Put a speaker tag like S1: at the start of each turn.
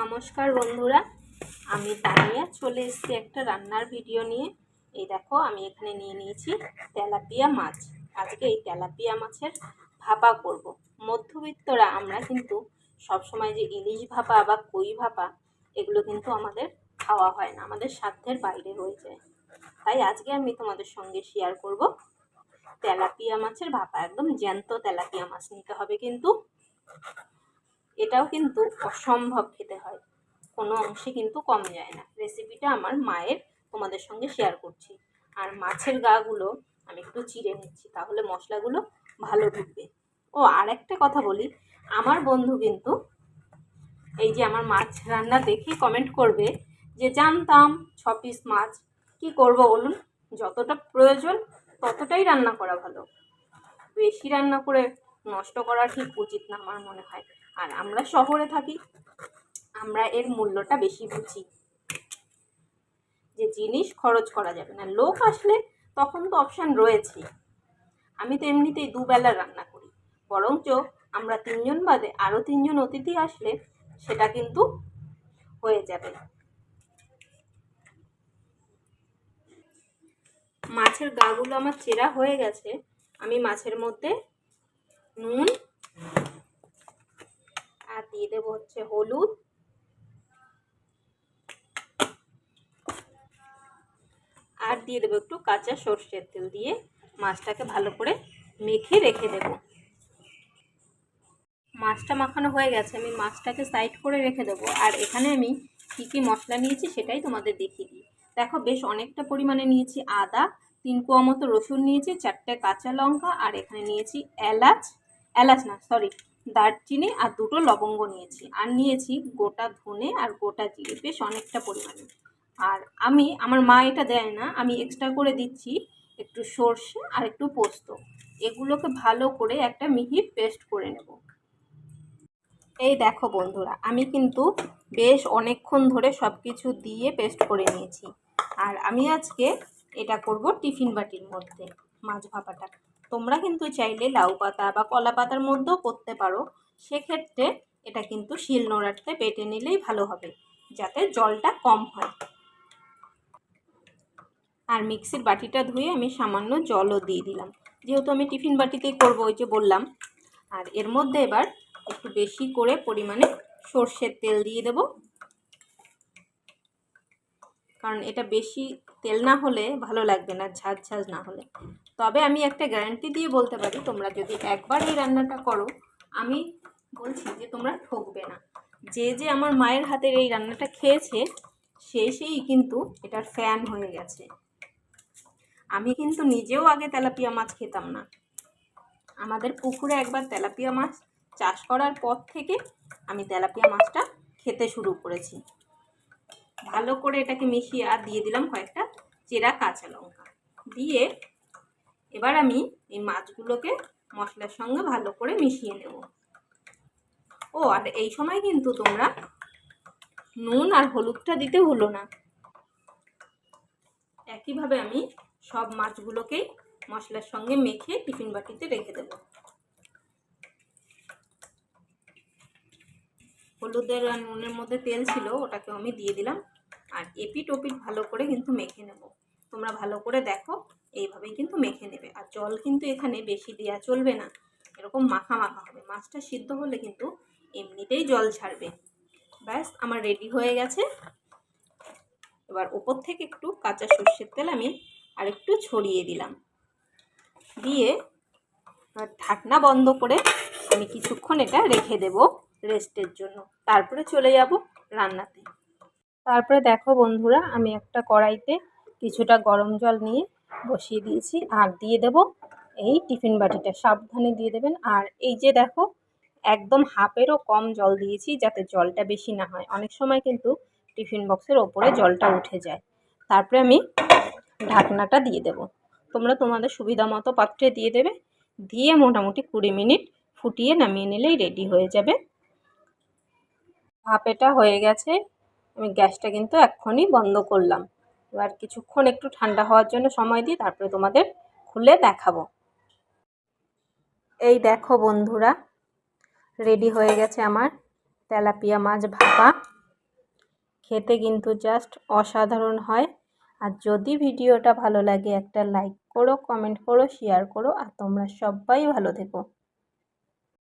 S1: নমস্কার বন্ধুরা, আমি তানিয়া। চলে এসেছি একটা রান্নার ভিডিও নিয়ে। এই দেখো, আমি এখানে নিয়ে নিয়েছি তেলাপিয়া মাছ। আজকে এই তেলাপিয়া মাছের ভাপা করব। মধ্যবিত্তরা আমরা কিন্তু সবসময় যে ইলিশ ভাপা বা কই ভাপা, এগুলো কিন্তু আমাদের খাওয়া হয় না। আমাদের সাধ্যের বাইরে হয়ে যায়। তাই আজকে আমি তোমাদের সঙ্গে শেয়ার করব তেলাপিয়া মাছের ভাপা। একদম জ্যান্ত তেলাপিয়া মাছ নিতে হবে কিন্তু। এটাও কিন্তু অসম্ভব খেতে হয়। কোনো অংশে কিন্তু কম যায় না। রেসিপিটা আমার মায়ের তোমাদের সঙ্গে শেয়ার করছি। আর মাছের গাগুলো আমি একটু চিড়ে নিচ্ছি, তাহলে মশলাগুলো ভালো ঢুকবে। ও, আর একটা কথা বলি, আমার বন্ধু কিন্তু এই যে আমার মাছ রান্না দেখে কমেন্ট করবে যে, জানতাম ছ পিস মাছ, কি করব বলুন? যতটা প্রয়োজন ততটাই রান্না করা ভালো। বেশি রান্না করে নষ্ট করা ঠিক উচিত না আমার মনে হয়। আর আমরা শহরে থাকি, আমরা এর মূল্যটা বেশি বুঝি। যে জিনিস খরচ করা যাবে না। লোক আসলে তখন তো অপশান রয়েছে। আমি তো এমনিতেই দুবেলা রান্না করি। বরঞ্চ আমরা তিনজন বাদে আরও তিনজন অতিথি আসলে সেটা কিন্তু হয়ে যাবে। মাছের গাগুলো আমার চেরা হয়ে গেছে। আমি মাছের মধ্যে নুন। আর দিয়ে দেবো হচ্ছে হলুদ। আর দিয়ে দেবো একটু কাঁচা সর্ষের তেল দিয়ে মাছটাকে ভালো করে মেখে রেখে দেব। মাছটা মাখানো হয়ে গেছে, আমি মাছটাকে সাইড করে রেখে দেবো। আর এখানে আমি কী কী মশলা নিয়েছি সেটাই তোমাদের দেখিয়ে দিই। দেখো বেশ অনেকটা পরিমাণে নিয়েছি আদা, তিন কোয়া মতো রসুন নিয়েছি, চারটে কাঁচা লঙ্কা, আর এখানে নিয়েছি এলাচ। এলাচ না সরি দারচিনি আর দুটো লবঙ্গ নিয়েছি। আর নিয়েছি গোটা ধনে আর গোটা জিরে, বেশ অনেকটা পরিমাণে। আর আমি, আমার মা এটা দেয় না, আমি এক্সট্রা করে দিচ্ছি একটু সর্ষে আর একটু পোস্ত। এগুলোকে ভালো করে একটা মিহি পেস্ট করে নেব। এই দেখো বন্ধুরা, আমি কিন্তু বেশ অনেকক্ষণ ধরে সব কিছু দিয়ে পেস্ট করে নিয়েছি। আর আমি আজকে এটা করব টিফিন বাটির মধ্যে, মাছ ভাপাটা। তোমরা কিন্তু চাইলে লাউ পাতা বা কলা পাতার মধ্যেও করতে পারো। সেক্ষেত্রে এটা কিন্তু শিল নোড়াতে বেটে নিলেই ভালো হবে, যাতে জলটা কম হয়। আর মিক্সির বাটিটা ধুয়ে আমি সামান্য জলও দিয়ে দিলাম। যেহেতু আমি টিফিন বাটিতেই করব, ওই যে বললাম। আর এর মধ্যে এবার একটু বেশি করে পরিমাণে সর্ষের তেল দিয়ে দেব। কারণ এটা বেশি তেল না হলে ভালো লাগবে না, ঝাঁঝ ঝাঁঝ না হলে। তবে আমি একটা গ্যারান্টি দিয়ে বলতে পারি, তোমরা যদি একবার এই রান্নাটা করো, আমি বলছি যে তোমরা ঠকবে না। যে যে আমার মায়ের হাতের এই রান্নাটা খেয়েছে, সে সেই কিন্তু এটার ফ্যান হয়ে গেছে। আমি কিন্তু নিজেও আগে তেলাপিয়া মাছ খেতাম না। আমাদের পুকুরে একবার তেলাপিয়া মাছ চাষ করার পর থেকে আমি তেলাপিয়া মাছটা খেতে শুরু করেছি। ভালো করে এটাকে মিশিয়ে আর দিয়ে দিলাম কয়েকটা চেরা কাঁচা লঙ্কা। দিয়ে এবার আমি এই মাছগুলোকে মশলার সঙ্গে ভালো করে মিশিয়ে নেব। ও, আর এই সময় কিন্তু তোমরা নুন আর হলুদটা দিতে হলো না। একইভাবে আমি সব মাছগুলোকেই মশলার সঙ্গে মেখে টিফিন বাটিতে রেখে দেব। হলুদের আর নুনের মধ্যে তেল ছিল ওটাকে আমি দিয়ে দিলাম। আর এপিট ওপিট ভালো করে কিন্তু মেখে নেব। তোমরা ভালো করে দেখো, এইভাবেই কিন্তু মেখে নেবে। আর জল কিন্তু এখানে বেশি দেওয়া চলবে না, এরকম মাখা মাখা হবে। মাছটা সিদ্ধ হলে কিন্তু এমনিতেই জল ছাড়বে। ব্যাস, আমার রেডি হয়ে গেছে। এবার ওপর থেকে একটু কাঁচা সর্ষের তেল আমি আর একটু ছড়িয়ে দিলাম। দিয়ে ঢাকনা বন্ধ করে আমি কিছুক্ষণ এটা রেখে দেব রেস্টের জন্য। তারপরে চলে যাব রান্নাতে। তারপরে দেখো বন্ধুরা, আমি একটা কড়াইতে কিছুটা গরম জল নিয়ে বসিয়ে দিয়েছি। আর দিয়ে দেব এই টিফিন বাটিটা। সাবধানে দিয়ে দেবেন। আর এই যে দেখো, একদম হাফেরও কম জল দিয়েছি যাতে জলটা বেশি না হয়। অনেক সময় কিন্তু টিফিন বক্সের ওপরে জলটা উঠে যায়। তারপরে আমি ঢাকনাটা দিয়ে দেব। তোমরা তোমাদের সুবিধা মতো পাত্রে দিয়ে দেবে। দিয়ে মোটামুটি কুড়ি মিনিট ফুটিয়ে নামিয়ে নিলেই রেডি হয়ে যাবে। ভাপেটা হয়ে গেছে। আমি গ্যাসটা কিন্তু এক্ষুনি বন্ধ করলাম। এবার কিছুক্ষণ একটু ঠান্ডা হওয়ার জন্য সময় দিই, তারপরে তোমাদের খুলে দেখাবো। এই দেখো বন্ধুরা, রেডি হয়ে গেছে আমার তেলাপিয়া মাছ ভাপা। খেতে কিন্তু জাস্ট অসাধারণ হয়। আর যদি ভিডিওটা ভালো লাগে একটা লাইক করো, কমেন্ট করো, শেয়ার করো, আর তোমরা সবাই ভালো থেকো।